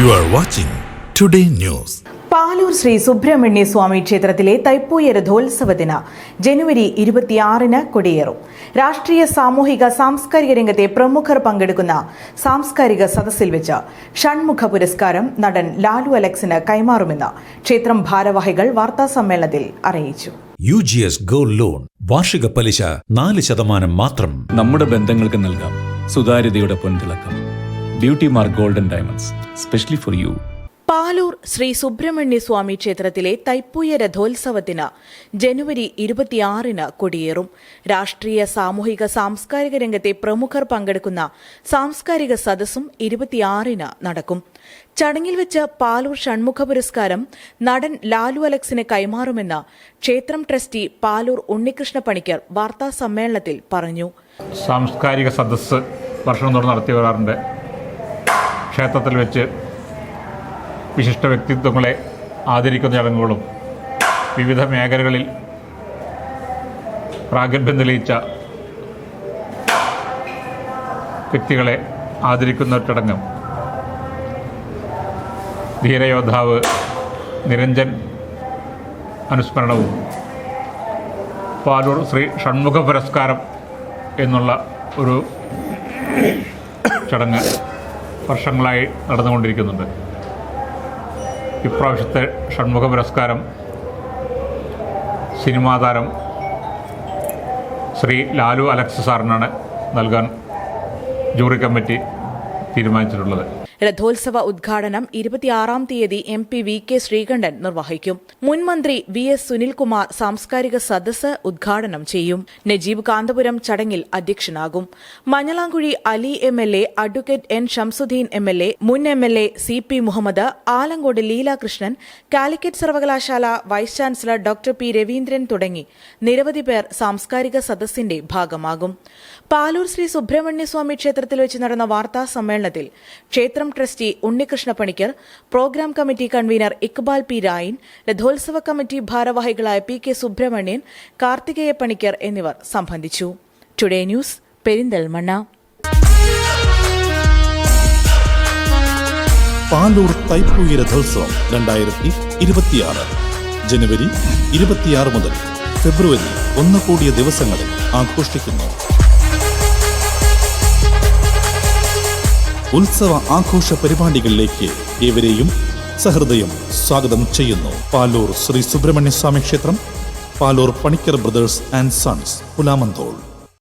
You are watching Today News. Paloor Shri Subrahmanya സ്വാമി ക്ഷേത്രത്തിലെ തൈപ്പൂയ രഥോത്സവത്തിന് ജനുവരി ഇരുപത്തിയാറിന് കൊടിയേറും. രാഷ്ട്രീയ സാമൂഹിക സാംസ്കാരിക രംഗത്തെ പ്രമുഖർ പങ്കെടുക്കുന്ന സാംസ്കാരിക സദസ്സിൽ വെച്ച് ഷൺമുഖ പുരസ്കാരം നടൻ ലാലു അലക്സിന് കൈമാറുമെന്ന് ക്ഷേത്രം ഭാരവാഹികൾ വാർത്താസമ്മേളനത്തിൽ അറിയിച്ചു. U G S gold loan വാർഷിക പലിശ നാല് ശതമാനം മാത്രം നമ്മുടെ ബന്ധങ്ങൾക്ക് നൽകാം. സുതാര്യതയുടെ പൊൻതിളക്കം. Beauty mark golden diamonds specially for you Palur Sree Subrahmanya Swami ക്ഷേത്രത്തിലെ തൈപ്പൂയ രഥോത്സവത്തിന് ജനുവരി ഇരുപത്തിയാറിന് കൊടിയേറും. രാഷ്ട്രീയ സാമൂഹിക സാംസ്കാരിക രംഗത്തെ പ്രമുഖർ പങ്കെടുക്കുന്ന സാംസ്കാരിക സദസ്സും ഇരുപത്തിയാറിന് നടക്കും. ചടങ്ങിൽ വെച്ച് പാലൂർ ഷൺമുഖ പുരസ്കാരം നടൻ ലാലു അലക്സിന് കൈമാറുമെന്ന് ക്ഷേത്രം ട്രസ്റ്റി പാലൂർ ഉണ്ണികൃഷ്ണ പണിക്കർ വാർത്താ സമ്മേളനത്തിൽ പറഞ്ഞു. സാംസ്കാരിക സദസ്സ് വർഷം തോറും നടത്തി വരാറുണ്ട്. ക്ഷേത്രത്തിൽ വെച്ച് വിശിഷ്ട വ്യക്തിത്വങ്ങളെ ആദരിക്കുന്ന ചടങ്ങുകളും വിവിധ മേഖലകളിൽ പ്രാഗൽഭ്യം തെളിയിച്ച വ്യക്തികളെ ആദരിക്കുന്ന ചടങ്ങ്. ധീരയോദ്ധാവ് നിരഞ്ജൻ അനുസ്മരണവും പാലൂർ ശ്രീ ഷൺമുഖ പുരസ്കാരം എന്നുള്ള ഒരു ചടങ്ങ് വർഷങ്ങളായി നടന്നുകൊണ്ടിരിക്കുന്നുണ്ട്. ഇപ്രാവശ്യത്തെ ഷൺമുഖ പുരസ്കാരം സിനിമാ താരം ശ്രീ ലാലു അലക്സ് സാറിനാണ് നൽകാൻ ജൂറി കമ്മിറ്റി തീരുമാനിച്ചിട്ടുള്ളത്. രഥോത്സവ ഉദ്ഘാടനം ഇരുപത്തിയാറാം തീയതി M P V K Sreekandan നിർവഹിക്കും. മുൻമന്ത്രി വി എസ് സുനിൽകുമാർ സാംസ്കാരിക സദസ്സ് ഉദ്ഘാടനം ചെയ്യും. നജീബ് കാന്തപുരം ചടങ്ങിൽ അധ്യക്ഷനാകും. Manjalamkuzhi Ali M L A advocate N Shamsudheen M L A മുൻ M L A C P Muhammad Alankode Leelakrishnan Calicut സർവകലാശാല vice chancellor doctor P Raveendran തുടങ്ങി നിരവധി പേർ സാംസ്കാരിക സദസ്സിന്റെ ഭാഗമാകും. പാലൂർ ശ്രീ സുബ്രഹ്മണ്യസ്വാമി ക്ഷേത്രത്തിൽ വെച്ച് നടന്ന വാർത്താ സമ്മേളനത്തിൽ ക്ഷേത്രം trustee Unnikrishna Panicker programme committee convener Iqbal P. Rayan രഥോത്സവ committee ഭാരവാഹികളായ പി. കെ. സുബ്രഹ്മണ്യൻ കാർത്തികേയ പണിക്കർ എന്നിവർ സംബന്ധിച്ചു. Today news Perinthalmanna. പാലൂർ തൈപ്പൂയ രഥോത്സവം രണ്ടായിരത്തി ഇരുപത്തിയാറ്. ജനുവരി ഇരുപത്തിയാറ് മുതൽ ഫെബ്രുവരി ഒന്ന് കൂടിയ ദിവസങ്ങളിൽ ആഘോഷിക്കുന്നു. ഉത്സവ ആഘോഷ പരിപാടികളിലേക്ക് ഏവരെയും സഹൃദയം സ്വാഗതം ചെയ്യുന്നു. പാലൂർ ശ്രീ സുബ്രഹ്മണ്യ സ്വാമി ക്ഷേത്രം Palur Panicker brothers and sons Pulamanthole.